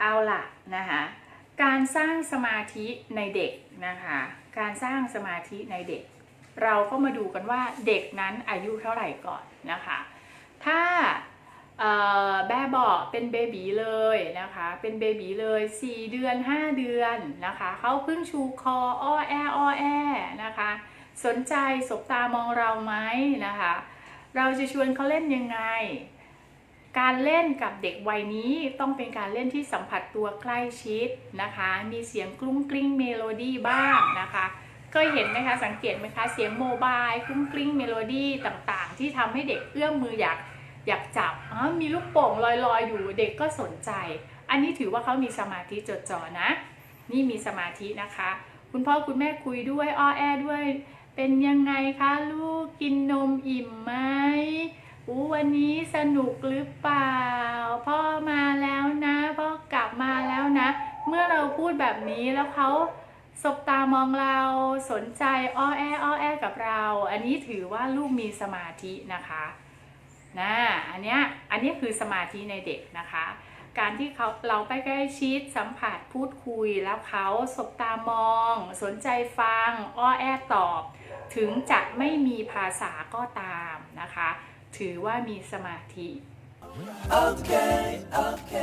เอาล่ะนะคะการสร้างสมาธิในเด็กนะคะ การสร้างสมาธิในเด็ก เราก็มาดูกันว่าเด็กนั้นอายุเท่าไหร่ก่อนนะคะ ถ้าเอ่อแบบบาะเป็นเบบีเลยนะคะ เป็นเบบีเลย 4 เดือน 5 เดือนนะคะเขาเพิ่งชูคออ้อแออ้อแอนะคะ สนใจสบตามองเราไหมนะคะ เราจะชวนเขาเล่นยังไง การเล่นกับเด็กวัยนี้ต้องเป็นการเล่นที่สัมผัสตัวใกล้ชิดนะคะ มีเสียงกรุ้งกริ้งเมโลดี้บ้างนะคะเคยเห็นไหมคะสังเกตไหมคะเสียงโมบายกรุ้งกริ้งเมโลดี้ต่างๆ ที่ทำให้เด็กเอื้อมมืออยากอยากจับมีลูกโป่งลอยๆ อยู่เด็กก็สนใจ อันนี้ถือว่าเขามีสมาธิจดจ่อนะ นี่มีสมาธินะคะ คุณพ่อคุณแม่คุยด้วยอ้อแอด้วย เป็นยังไงคะลูกกินนมอิ่มไหม วันนี้สนุกหรือเปล่า พ่อมาแล้วนะพ่อกลับมาแล้วนะ เมื่อเราพูดแบบนี้แล้วเขาสบตามองเราสนใจอ้อแออ้อแอกับเรา อันนี้ถือว่าลูกมีสมาธินะคะนะอันเนี้ยอันนี้คือสมาธิในเด็กนะคะ การที่เขาเราไปใกล้ชิดสัมผัสพูดคุยแล้วเขาสบตามอง สนใจฟังอ้อแอตอบ ถึงจะไม่มีภาษาก็ตามนะคะ ถือว่ามีสมาธิ okay, okay.